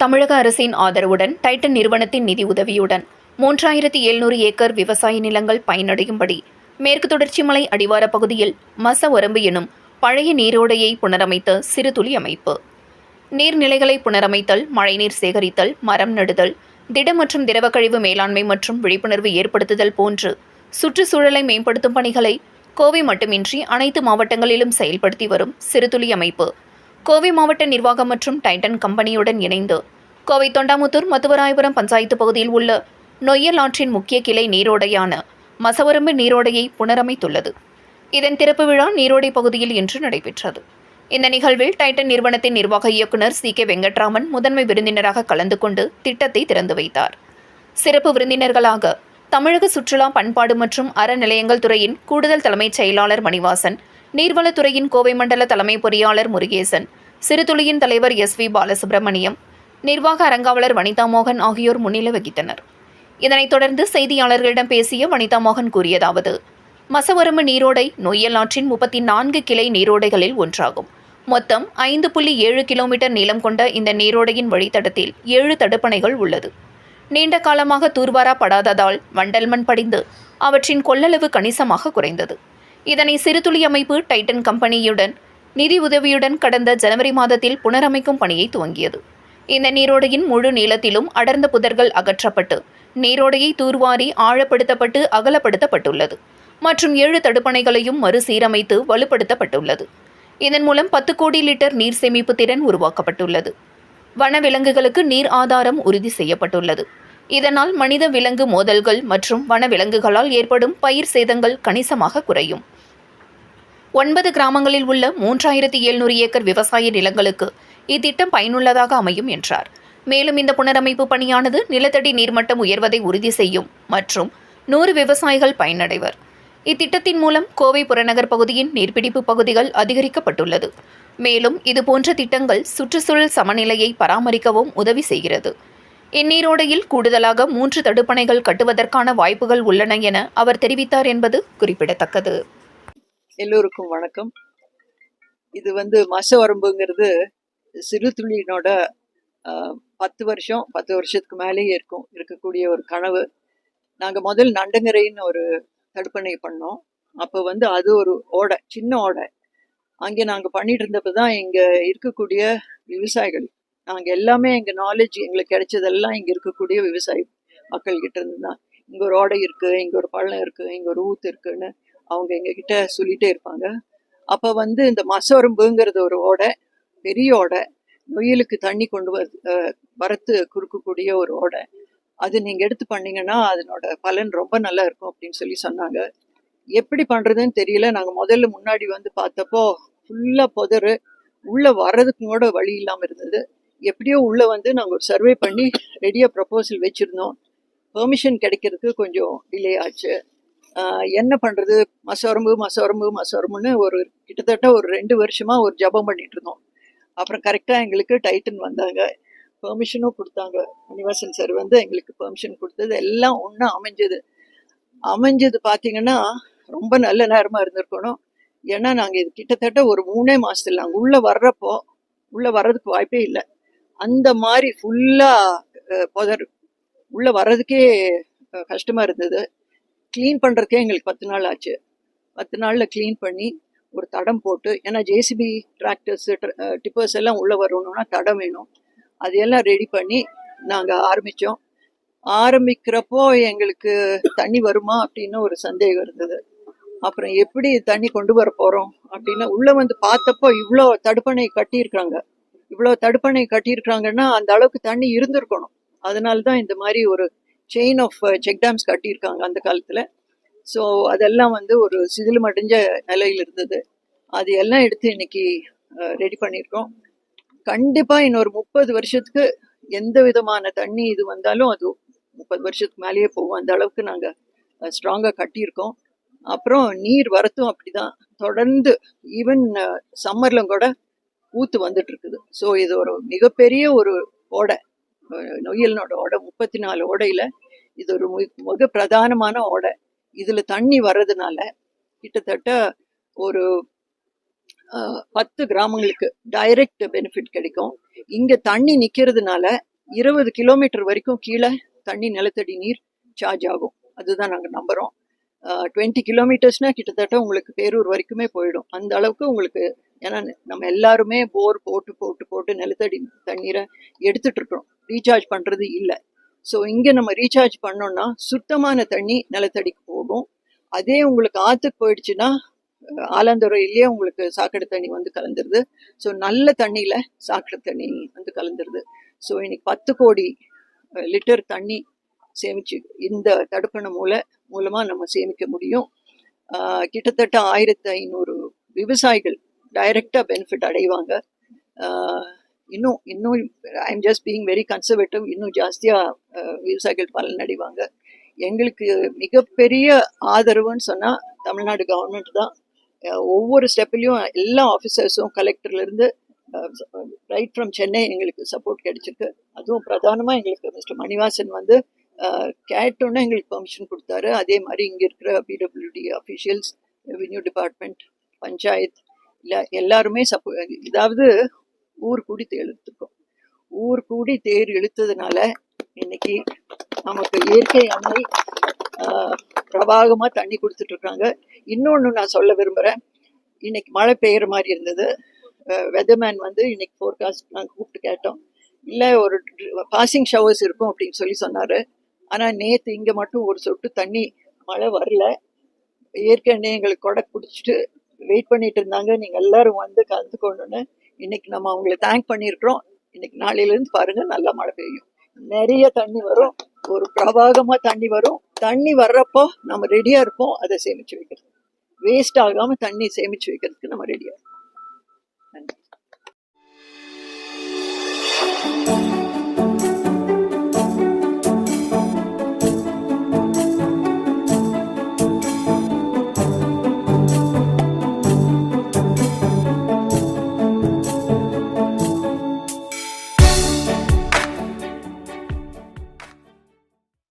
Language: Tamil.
தமிழக அரசின் ஆதரவுடன் டைட்டன் நிறுவனத்தின் நிதி உதவியுடன் மூன்றாயிரத்தி எழுநூறு ஏக்கர் விவசாய நிலங்கள் பயனடையும்படி மேற்கு தொடர்ச்சி மலை அடிவார பகுதியில் மச ஒரம்பு எனும் பழைய நீரோடையை புனரமைத்த சிறுதுளி அமைப்பு. நீர்நிலைகளை புனரமைத்தல் மழைநீர் சேகரித்தல் மரம் நடுதல் திட மற்றும் திரவ கழிவு மேலாண்மை மற்றும் விழிப்புணர்வு ஏற்படுத்துதல் போன்று சுற்றுச்சூழலை மேம்படுத்தும் பணிகளை கோவை மட்டுமின்றி அனைத்து மாவட்டங்களிலும் செயல்படுத்தி வரும் சிறுதுளி அமைப்பு. கோவை மாவட்ட நிர்வாகம் மற்றும் டைட்டன் கம்பெனியுடன் இணைந்து கோவை தொண்டாமுத்தூர் மதுவராயபுரம் பஞ்சாயத்து பகுதியில் உள்ள நொய்யல் ஆற்றின் முக்கிய கிளை நீரோடையான மசவரம்பு நீரோடையை புனரமைத்துள்ளது. இதன் திறப்பு விழா நீரோடை பகுதியில் இன்று நடைபெற்றது. இந்த நிகழ்வில் டைட்டன் நிறுவனத்தின் நிர்வாக இயக்குனர் சி. கே. வெங்கட்ராமன் முதன்மை விருந்தினராக கலந்து கொண்டு திட்டத்தை திறந்து வைத்தார். சிறப்பு விருந்தினர்களாக தமிழக சுற்றுலா பண்பாடு மற்றும் அறநிலையங்கள் துறையின் கூடுதல் தலைமைச் செயலாளர் மணிவாசன் நீர்வளத்துறையின் கோவை மண்டல தலைமை பொறியாளர் முருகேசன் சிறுதுளியின் தலைவர் எஸ் வி பாலசுப்ரமணியம் நிர்வாக அரங்காவலர் வனிதா மோகன் ஆகியோர் முன்னிலை வகித்தனர். இதனைத் தொடர்ந்து செய்தியாளர்களிடம் பேசிய வனிதா மோகன் கூறியதாவது மசவரம்பு நீரோடை நொய்யல் ஆற்றின் முப்பத்தி நான்கு கிளை நீரோடைகளில் ஒன்றாகும். மொத்தம் ஐந்து புள்ளி ஏழு கிலோமீட்டர் நீளம் கொண்ட இந்த நீரோடையின் வழித்தடத்தில் ஏழு தடுப்பணைகள் உள்ளது. நீண்ட காலமாக தூர்வாரப்படாததால் வண்டல் மண் படிந்து அவற்றின் கொள்ளளவு கணிசமாக குறைந்தது. இதனை சிறுதுளி அமைப்பு டைட்டன் கம்பெனியுடன் நிதி உதவியுடன் கடந்த ஜனவரி மாதத்தில் புனரமைக்கும் பணியை துவங்கியது. இந்த நீரோடையின் முழு நீளத்திலும் அடர்ந்த புதர்கள் அகற்றப்பட்டு நீரோடையை தூர்வாரி ஆழப்படுத்தப்பட்டு அகலப்படுத்தப்பட்டுள்ளது மற்றும் ஏழு தடுப்பணைகளையும் மறுசீரமைத்து வலுப்படுத்தப்பட்டுள்ளது. இதன் மூலம் பத்து கோடி லிட்டர் நீர் சேமிப்பு திறன் உருவாக்கப்பட்டுள்ளது. வனவிலங்குகளுக்கு நீர் ஆதாரம் உறுதி செய்யப்பட்டுள்ளது. இதனால் மனித விலங்கு மோதல்கள் மற்றும் வனவிலங்குகளால் ஏற்படும் பயிர் சேதங்கள் கணிசமாக குறையும். ஒன்பது கிராமங்களில் உள்ள மூன்றாயிரத்தி எழுநூறு ஏக்கர் விவசாய நிலங்களுக்கு இத்திட்டம் பயனுள்ளதாக அமையும் என்றார். மேலும் இந்த புனரமைப்பு பணியானது நிலத்தடி நீர்மட்டம் உயர்வதை உறுதி செய்யும் மற்றும் நூறு விவசாயிகள் பயனடைவர். இத்திட்டத்தின் மூலம் கோவை புறநகர் பகுதியின் நீர்பிடிப்பு பகுதிகள் அதிகரிக்கப்பட்டுள்ளது. மேலும் இதுபோன்ற திட்டங்கள் சுற்றுச்சூழல் சமநிலையை பராமரிக்கவும் உதவி செய்கிறது. இந்நீரோடையில் கூடுதலாக மூன்று தடுப்பணைகள் கட்டுவதற்கான வாய்ப்புகள் உள்ளன என அவர் தெரிவித்தார் என்பது குறிப்பிடத்தக்கது. எல்லோருக்கும் வணக்கம். இது வந்து மசவரம்புங்கிறது சிறுதுளியினோட பத்து வருஷம் பத்து வருஷத்துக்கு மேலேயே இருக்கும் இருக்கக்கூடிய ஒரு கனவு. நாங்கள் முதல் நண்டங்கரைன்னு ஒரு தடுப்பணை பண்ணோம். அப்போ வந்து அது ஒரு ஓடை சின்ன ஓடை. அங்கே நாங்கள் பண்ணிட்டு இருந்தப்போ தான் இங்கே இருக்கக்கூடிய விவசாயிகள் நாங்கள் எல்லாமே எங்கள் நாலேஜ் எங்களுக்கு கிடைச்சதெல்லாம் இங்கே இருக்கக்கூடிய விவசாயி மக்கள்கிட்ட இருந்து தான் இங்கே ஒரு ஓடை இருக்குது இங்கே ஒரு பள்ளம் இருக்குது இங்கே ஒரு ஊத்து இருக்குன்னு அவங்க எங்ககிட்ட சொல்லிகிட்டே இருப்பாங்க. அப்போ வந்து இந்த மசவரம்புங்கிறது ஒரு ஓடை பெரிய ஓடை. நொயிலுக்கு தண்ணி கொண்டு வர வரத்து குறுக்கக்கூடிய ஒரு ஓடை. அது நீங்கள் எடுத்து பண்ணீங்கன்னா அதனோட பலன் ரொம்ப நல்லா இருக்கும் அப்படின்னு சொல்லி சொன்னாங்க. எப்படி பண்ணுறதுன்னு தெரியல. நாங்கள் முதல்ல முன்னாடி வந்து பார்த்தப்போ ஃபுல்லாக புதரு உள்ளே வர்றதுக்கு கூட வழி இல்லாமல் இருந்தது. எப்படியோ உள்ளே வந்து நாங்கள் ஒரு சர்வே பண்ணி ரெடியாக ப்ரப்போசல் வச்சுருந்தோம். பெர்மிஷன் கிடைக்கிறதுக்கு கொஞ்சம் டிலே ஆச்சு. என்ன பண்ணுறது மசவரம்பு மசோரம்பு மசோரம்புன்னு ஒரு கிட்டத்தட்ட ஒரு ரெண்டு வருஷமாக ஒரு ஜபம் பண்ணிட்டு இருந்தோம். அப்புறம் கரெக்டாக எங்களுக்கு டைட்டன் வந்தாங்க. பெர்மிஷனும் கொடுத்தாங்க. மணிவாசன் சார் வந்து எங்களுக்கு பெர்மிஷன் கொடுத்தது. எல்லாம் ஒன்றா அமைஞ்சது. அமைஞ்சது பார்த்தீங்கன்னா ரொம்ப நல்ல நேரமாக இருந்திருக்கணும். ஏன்னா நாங்கள் இது கிட்டத்தட்ட ஒரு மூணே மாதத்தில் நாங்கள் உள்ளே வர்றப்போ உள்ளே வர்றதுக்கு வாய்ப்பே இல்லை. அந்த மாதிரி ஃபுல்லாக புதர் உள்ளே வர்றதுக்கே கஷ்டமாக கஷ்டமா இருந்தது. க்ளீன் பண்ணுறதுக்கே எங்களுக்கு பத்து நாள் ஆச்சு. பத்து நாளில் க்ளீன் பண்ணி ஒரு தடம் போட்டு ஏன்னா ஜேசிபி டிராக்டர்ஸ் டிப்பர்ஸ் எல்லாம் உள்ளே வரணும்னா தடம் வேணும். அது எல்லாம் ரெடி பண்ணி நாங்கள் ஆரம்பித்தோம் ஆரம்பிக்கிறப்போ எங்களுக்கு தண்ணி வருமா அப்படின்னு ஒரு சந்தேகம் இருந்தது. அப்புறம் எப்படி தண்ணி கொண்டு வர போகிறோம் அப்படின்னு உள்ளே வந்து பார்த்தப்போ இவ்வளோ தடுப்பணை கட்டியிருக்காங்க. இவ்வளோ தடுப்பணை கட்டியிருக்காங்கன்னா அந்த அளவுக்கு தண்ணி இருந்திருக்கணும். அதனால தான் இந்த மாதிரி ஒரு செயின் ஆஃப் செக் டேம்ஸ் கட்டியிருக்காங்க அந்த காலத்தில். ஸோ அதெல்லாம் வந்து ஒரு சிதிலும் அடைஞ்ச நிலையில் இருந்தது. அது எல்லாம் எடுத்து இன்னைக்கு uh, ரெடி பண்ணியிருக்கோம். கண்டிப்பாக இன்னொரு முப்பது வருஷத்துக்கு எந்த விதமான தண்ணி இது வந்தாலும் அது முப்பது வருஷத்துக்கு மேலேயே போகும். அந்த அளவுக்கு நாங்கள் ஸ்ட்ராங்காக uh, கட்டியிருக்கோம். அப்புறம் நீர் வரத்தும் அப்படிதான். தொடர்ந்து ஈவன் சம்மர்லும் uh, கூட ஊத்து வந்துட்டு இருக்குது ஸோ இது ஒரு மிகப்பெரிய ஒரு ஓடை. நொய்யலினோட ஓடை முப்பத்தி நாலு ஓடையில இது ஒரு மிக மிக பிரதானமான ஓடை. இதுல தண்ணி வர்றதுனால கிட்டத்தட்ட ஒரு பத்து கிராமங்களுக்கு டைரக்ட் பெனிஃபிட் கிடைக்கும். இங்க தண்ணி நிக்கிறதுனால இருபது கிலோமீட்டர் வரைக்கும் கீழே தண்ணி நிலத்தடி நீர் சார்ஜ் ஆகும். அதுதான் நாங்கள் நம்புகிறோம் டுவெண்ட்டி கிலோமீட்டர்ஸ்னால் கிட்டத்தட்ட உங்களுக்கு பேரூர் வரைக்குமே போயிடும். அந்த அளவுக்கு உங்களுக்கு ஏன்னா நம்ம எல்லாருமே போர் போட்டு போட்டு போட்டு நிலத்தடி தண்ணீரை எடுத்துட்டு இருக்கிறோம் ரீசார்ஜ் பண்ணுறது இல்லை. ஸோ இங்கே நம்ம ரீசார்ஜ் பண்ணோம்னா சுத்தமான தண்ணி நிலத்தடிக்கு போகும். அதே உங்களுக்கு ஆற்றுக்கு போயிடுச்சுன்னா ஆலாந்துறையிலேயே உங்களுக்கு சாக்கடை தண்ணி வந்து கலந்துருது. ஸோ நல்ல தண்ணியில் சாக்கடை தண்ணி வந்து கலந்துருது. ஸோ இன்னைக்கு பத்து கோடி லிட்டர் தண்ணி சேமிச்சு இந்த தடுப்பணை மூல மூலமாக நம்ம சேமிக்க முடியும். கிட்டத்தட்ட ஆயிரத்தி ஐநூறு விவசாயிகள் டைரக்டாக பெனிஃபிட் அடைவாங்க. இன்னும் இன்னும் I am just being very conservative இன்னும் ஜாஸ்தியாக விவசாயிகள் பலன் அடைவாங்க. எங்களுக்கு மிகப்பெரிய ஆதரவுன்னு சொன்னால் தமிழ்நாடு கவர்மெண்ட் தான். ஒவ்வொரு ஸ்டெப்லையும் எல்லா ஆஃபீஸர்ஸும் கலெக்டர்லேருந்து ரைட் ஃப்ரம் சென்னை எங்களுக்கு சப்போர்ட் கிடைச்சிருக்கு. அதுவும் பிரதானமாக எங்களுக்கு மிஸ்டர் மணிவாசன் வந்து கேட்டோன்னே எங்களுக்கு பெர்மிஷன் கொடுத்தாரு. அதே மாதிரி இங்கே இருக்கிற PWD officials revenue department panchayat இல்லை எல்லாருமே சப்போ இதாவது ஊர் கூடி தேர் இழுத்துக்கும் ஊர் கூடி தேர் இழுத்ததுனால இன்னைக்கு நமக்கு இயற்கை அன்னை பிரபாகமாக தண்ணி கொடுத்துட்டு இருக்காங்க இன்னொன்று நான் சொல்ல விரும்புகிறேன் இன்னைக்கு மழை பெய்கிற மாதிரி இருந்தது. வெதர்மேன் வந்து இன்னைக்கு ஃபோர்காஸ்ட் நாங்கள் கூப்பிட்டு கேட்டோம். இல்லை ஒரு பாசிங் ஷவர்ஸ் இருக்கும் அப்படின்னு சொல்லி சொன்னார். ஆனால் நேற்று இங்கே மட்டும் ஒரு சொட்டு தண்ணி மழை வரல. இயற்கை எங்களுக்கு கொடை பிடிச்சிட்டு வெயிட் பண்ணிட்டு இருந்தாங்க நீங்கள் எல்லாரும் வந்து கலந்துக்கணும்னு இன்னைக்கு நம்ம அவங்கள தேங்க் பண்ணியிருக்கிறோம் இன்னைக்கு நாளையிலேருந்து பாருங்கள் நல்லா மழை பெய்யும். நிறைய தண்ணி வரும். ஒரு பிரபாகமாக தண்ணி வரும். தண்ணி வர்றப்போ நம்ம ரெடியாக இருப்போம். அதை சேமித்து வைக்கிறது. வேஸ்ட் ஆகாமல் தண்ணி சேமித்து வைக்கிறதுக்கு நம்ம ரெடியாக இருப்போம். நன்றி.